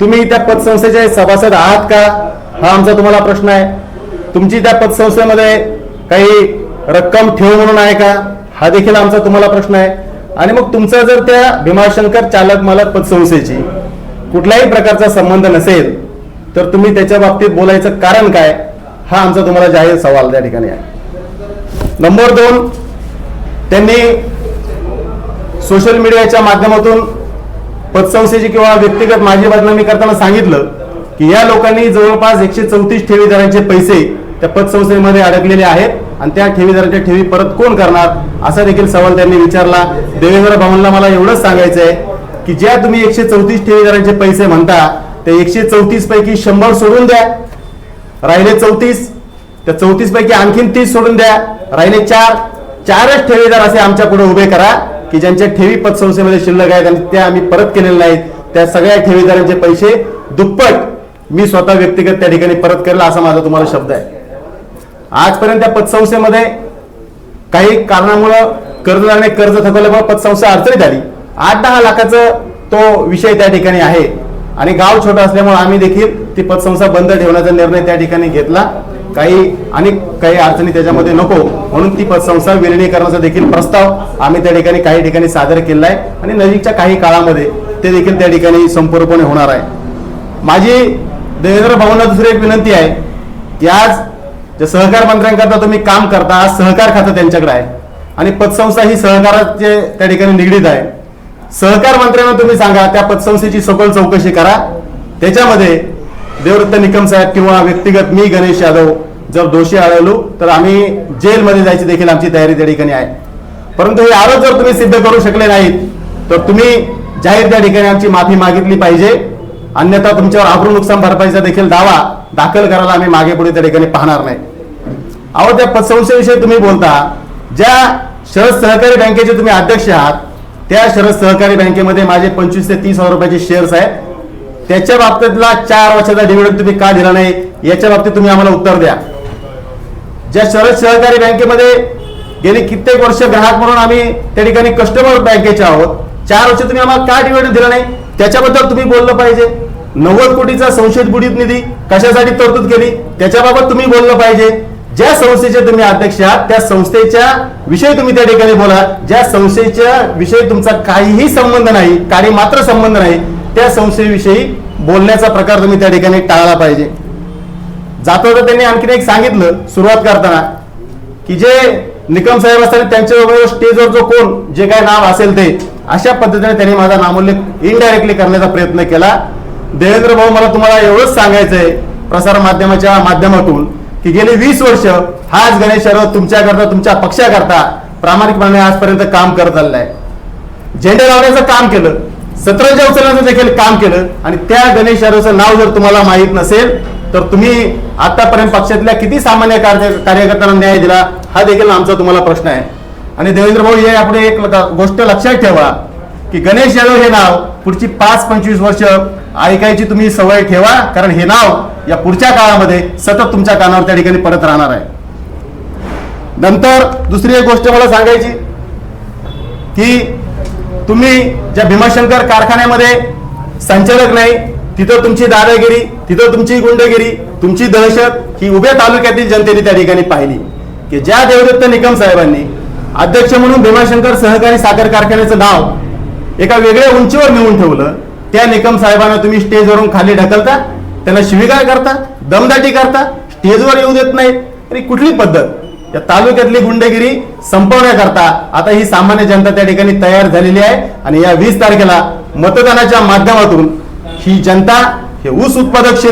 तुम्ही त्या पतसंस्थेचे सभासद आहात का? हा आमचा तुम्हाला प्रश्न आहे. तुमची त्या पतसंस्थेमध्ये काही रक्कम ठेव म्हणून आहे का? हा देखील आमचा तुम्हाला प्रश्न आहे. आणि मग तुमचा जर त्या भीमाशंकर चालक मालक पतसंस्थेची कुठल्याही प्रकारचा संबंध नसेल तर तुम्ही त्याच्या बाबतीत बोलायचं कारण काय? हा आमचा तुम्हाला जाहीर सवाल त्या ठिकाणी आहे. नंबर दोन त्यांनी सोशल मीडियाच्या माध्यमातून पतसंस्थेची किंवा व्यक्तिगत माझी बदनामी करताना सांगितलं की या लोकांनी जवळपास एकशे चौतीस ठेवीदारांचे पैसे त्या पतसंस्थेमध्ये अडकलेले आहेत आणि त्या ठेवीदारांच्या ठेवी परत कोण करणार? असा देखील सवाल त्यांनी विचारला. देवेंद्र भवनला मला एवढंच सांगायचं आहे की ज्या तुम्ही एकशे चौतीस ठेवीदारांचे पैसे म्हणता ते एकशे चौतीस पैकी शंभर सोडून द्या. राहिले चौतीस त्या चौतीस पैकी आणखीन तीस सोडून द्या. राहिले चार चारच ठेवीदार असे आमच्या पुढे उभे करा. की ज्यांच्या ठेवी पतसंस्थेमध्ये शिल्लक आहेत आणि त्या आम्ही परत केलेल्या नाहीत त्या सगळ्या ठेवीदारांचे पैसे दुप्पट मी स्वतः व्यक्तिगत त्या ठिकाणी परत करेल असा माझा तुम्हाला शब्द आहे. आजपर्यंत त्या पतसंस्थेमध्ये काही कारणामुळं कर्जदाराने कर्ज थकवल्यामुळे पतसंस्था अडचणीत आली. आठ दहा लाखाचा तो विषय त्या ठिकाणी आहे. आणि गाव छोटं असल्यामुळे आम्ही देखील ती पतसंस्था बंद ठेवण्याचा निर्णय त्या ठिकाणी घेतला. काही आणि काही अडचणी त्याच्यामध्ये नको. म्हणून ती पतसंस्था विलिनीकरणाचा देखील प्रस्ताव आम्ही त्या ठिकाणी काही ठिकाणी सादर केला आहे. आणि नजीकच्या काही काळामध्ये ते देखील त्या ठिकाणी संपूर्णपणे होणार आहे. माझी देवेंद्र भाऊंना दुसरी एक विनंती आहे की आज जे सहकार मंत्र्यांकरता तुम्ही काम करता आज सहकार खातं त्यांच्याकडे आहे. आणि पतसंस्था ही सहकाराचे त्या ठिकाणी निगडीत आहे. सहकार मंत्र्यांना तुम्ही सांगा त्या पतसंस्थेची सखोल चौकशी करा. त्याच्यामध्ये देवदत्त निकम साहेब किंवा व्यक्तिगत मी गणेश यादव जर दोषी आढळलो तर आम्ही जेलमध्ये जायची देखील आमची तयारी त्या ठिकाणी आहे. परंतु हे आरोप जर तुम्ही सिद्ध करू शकले नाहीत तर तुम्ही जाहीर त्या ठिकाणी आमची माफी मागितली पाहिजे. अन्यथा तुमच्यावर आबरू नुकसान भरपाईचा देखील दावा दाखल करायला आम्ही मागे पुढे त्या ठिकाणी पाहणार नाही. अहो त्या पतसंस्थेविषयी तुम्ही बोलता ज्या शरद सहकारी बँकेचे तुम्ही अध्यक्ष आहात त्या शरद सहकारी बँकेमध्ये माझे पंचवीस ते तीस हजार रुपयाचे शेअर्स आहेत. त्याच्या बाबतीतला चार वर्षाचा डिव्हिडंड तुम्ही का दिला नाही? याच्या बाबतीत तुम्ही आम्हाला उत्तर द्या. ज्या शरद सहकारी बँकेमध्ये गेली कित्येक वर्ष ग्राहक म्हणून आम्ही त्या ठिकाणी कस्टमर बँकेचे आहोत. चार वर्ष तुम्ही आम्हाला का डिव्हिडंड दिला नाही? त्याच्याबद्दल तुम्ही बोललं पाहिजे. नव्वद कोटीचा संशयित बुडीत निधी कशासाठी तरतूद केली? त्याच्याबाबत तुम्ही बोललं पाहिजे. ज्या संस्थेचे तुम्ही अध्यक्ष आहात त्या संस्थेच्या विषयी तुम्ही त्या ठिकाणी बोला. ज्या संस्थेच्या विषयी तुमचा काहीही संबंध नाही काही मात्र संबंध नाही त्या संस्थेविषयी बोलण्याचा प्रकार तुम्ही त्या ठिकाणी टाळला पाहिजे. जाता जाता त्यांनी आणखीन एक सांगितलं सुरुवात करताना की जे निकम साहेब असताना त्यांच्याबरोबर स्टेजवर जो कोण जे काय नाव असेल ते अशा पद्धतीने त्यांनी माझा नामोल्लेख इनडायरेक्टली करण्याचा प्रयत्न केला. देवेंद्र भाऊ मला तुम्हाला एवढंच सांगायचं आहे प्रसार माध्यमाच्या माध्यमातून की गेली वीस वर्ष हाच गणेश शरद तुमच्याकरता तुमच्या पक्षाकरता प्रामाणिकपणे आजपर्यंत काम करत आलेलं आहे. झेंडे लावण्याचं काम केलं सतरंजा उचलण्याचं देखील काम केलं आणि त्या गणेश शरदचं नाव जर तुम्हाला माहीत नसेल तर तुम्ही आतापर्यंत पक्षातल्या किती सामान्य कार्य कार्यकर्त्यांना न्याय दिला हा देखील आमचा तुम्हाला प्रश्न आहे. आणि देवेंद्र भाऊ हे आपण एक गोष्ट लक्षात ठेवा की गणेश यादव हे नाव पुढची पाच पंचवीस वर्ष ऐकायची तुम्ही सवय ठेवा कारण हे नाव या पुढच्या काळामध्ये सतत तुमच्या कानावर त्या ठिकाणी पडत राहणार आहे. नंतर दुसरी एक गोष्ट मला सांगायची की तुम्ही ज्या भीमाशंकर कारखान्यामध्ये संचालक नाही तिथं तुमची दादागिरी तिथं तुमची गुंडगिरी तुमची दहशत ही उभ्या तालुक्यातील जनतेने त्या ठिकाणी पाहिली. की ज्या देवदत्त निकम साहेबांनी अध्यक्ष म्हणून भीमाशंकर सहकारी साखर कारखान्याचं नाव एका वेगळ्या उंचीवर नेऊन ठेवलं त्या निकम साहेबांना तुम्ही स्टेजवरून खाली ढकलता त्यांना शिविगाळ करता दमदाटी करता स्टेजवर येऊ देत नाही आणि कुठली पद्धत? या तालुक्यातली गुंडगिरी संपवण्याकरता आता ही सामान्य जनता त्या ठिकाणी तयार झालेली आहे. आणि या वीस तारखेला मतदानाच्या माध्यमातून ही जनता हे ऊस उत्पादक क्षेत्र